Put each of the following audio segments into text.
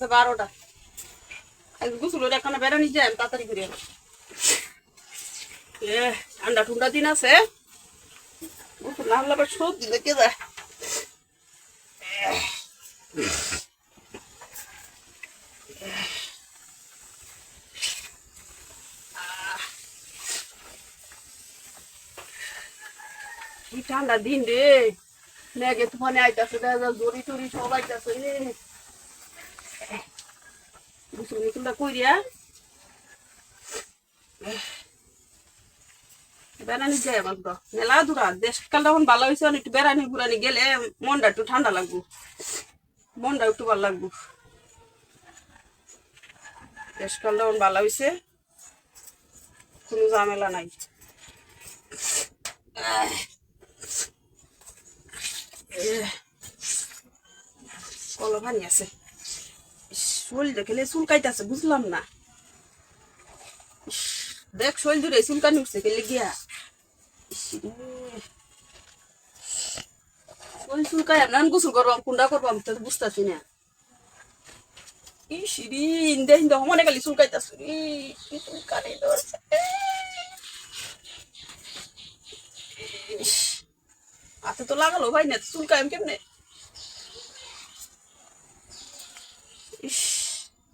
বারোটা আজ গোসলের এখানে বেড়ানি যাই তাড়াতাড়ি করে এ ঠান্ডা ঠুন্ডা দিন আছে গোসল না হলে আবার সর্দি লেগে যায় কি ঠান্ডা দিন রে মেঘে তুফানে আইতাছে দেখা যায় জরি টরি সব আইতাছে রে গোসল মিসুলটা কইরিয়া বেড়ানি যায় আমার তো মেলা দূরা, দেশকালটা এখন ভালো হয়েছে একটু বেড়ানি ঘুরানি গেলে মনটা একটু ঠান্ডা লাগবো মনটা একটু ভালো লাগবো দেশকালটা এখন ভালো হয়েছে কোনো ঝামেলা নাই আহ। এহ। কলো পানি আছে ইস, শরীর দেখলে চুলকাইতেছে বুঝলাম না। ইস, দেখ শরীর দূরে চুলকানি উঠছে গেলে গিয়া। ইস রে। শরীর চুলকাই আপনার গোসল করবাম কুন্ডা করবাম তো বুঝতেছি না। ইস রে ইন্দে ইন্দে মনে গেলি চুলকাইতেছে রে কি চুলকানি ধরছে। ইস, হাতে তো লাগালো ভাই না চুলকায় কেমনে? ইস।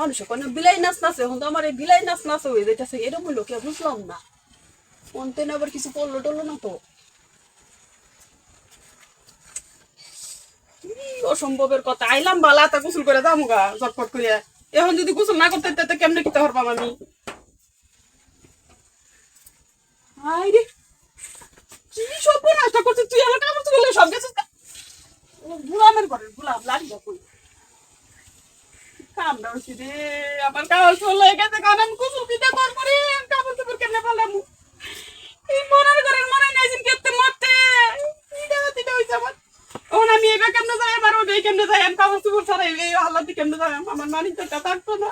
মানুষ কোনো বিলাই নাচ নাচে তো আমার এই বিলাই নাচ নাচ হয়ে যাইতেছে এরকম লোকে বুঝলাম না। কোনতে না আবার কিছু পড়ল টড়লো না তো। অসম্ভবের কথা, আইলাম বালা, তা গোসল করে যাব গা চটপট করিয়া এখন যদি গোসল না করতে তো কেমনে কিতে পারবাম আমি? আই রে, কি সব নষ্ট করছিস তুই? আমার কাপড় চুলে সব গেছিস গুলামের ঘরের গুলাম লাগি যা কই কাম দাও রে আমার কাপড় চলে গেছে কারণ আমি গোসল দিতে পারব রে কাপড় চোপড় কেমনে পারলাম এই মরার ঘরের মনে নাই জিন কেতে মরতে। হইছে আমার। ওন আমি এবার কেমনে যাই আমার ওই কেমনে যাই আমি কাপড় চোপড় ছাড়া এই হালাতে কেমনে যাই আমার মানি তো থাকতো না।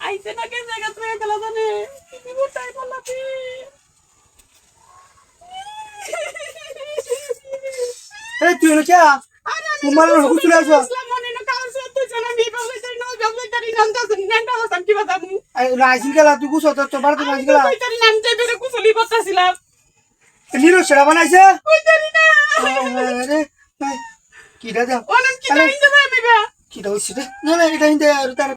আইছে না কে জায়গা থেকে গেলা জানে? কি এই তুই কে? তোমার হুকু চলে আসো রাইসিন গেলা তুই গুছো তো তোমার তো রাইসিন গেলা। নিরো সেরা বানাইছে? আরে কিটা দাও কিটা হইছে রে না না এটা হিন্দে আর তার